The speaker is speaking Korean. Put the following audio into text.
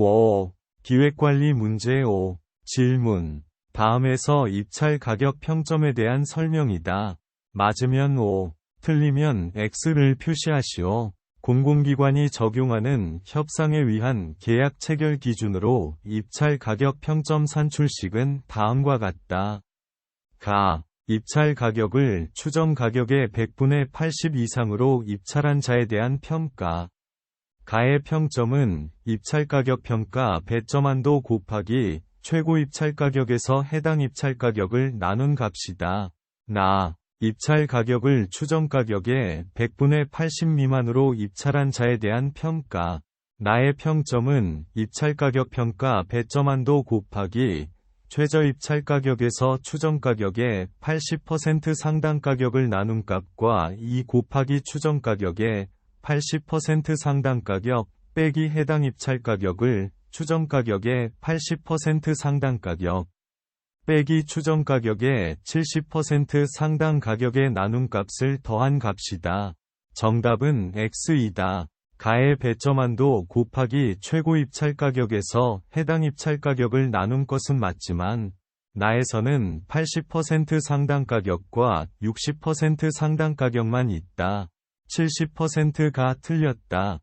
5. 기획관리 문제 5. 질문. 다음에서 입찰 가격 평점에 대한 설명이다. 맞으면 O, 틀리면 X를 표시하시오. 공공기관이 적용하는 협상에 위한 계약 체결 기준으로 입찰 가격 평점 산출식은 다음과 같다. 가. 입찰 가격을 추정 가격의 100분의 80 이상으로 입찰한 자에 대한 평가. 가의 평점은 입찰 가격 평가 배점한도 곱하기 최고 입찰 가격에서 해당 입찰 가격을 나눈 값이다. 나. 입찰 가격을 추정 가격의 100분의 80 미만으로 입찰한 자에 대한 평가. 나의 평점은 입찰 가격 평가 배점한도 곱하기 최저 입찰 가격에서 추정 가격의 80% 상당 가격을 나눈 값과 2 곱하기 추정 가격의 80% 상당 가격 빼기 해당 입찰 가격을 추정 가격의 80% 상당 가격 빼기 추정 가격의 70% 상당 가격에 나눈 값을 더한 값이다. 정답은 X이다. 가의 배점한도 곱하기 최고 입찰 가격에서 해당 입찰 가격을 나눈 것은 맞지만 나에서는 80% 상당 가격과 60% 상당 가격만 있다. 70%가 틀렸다.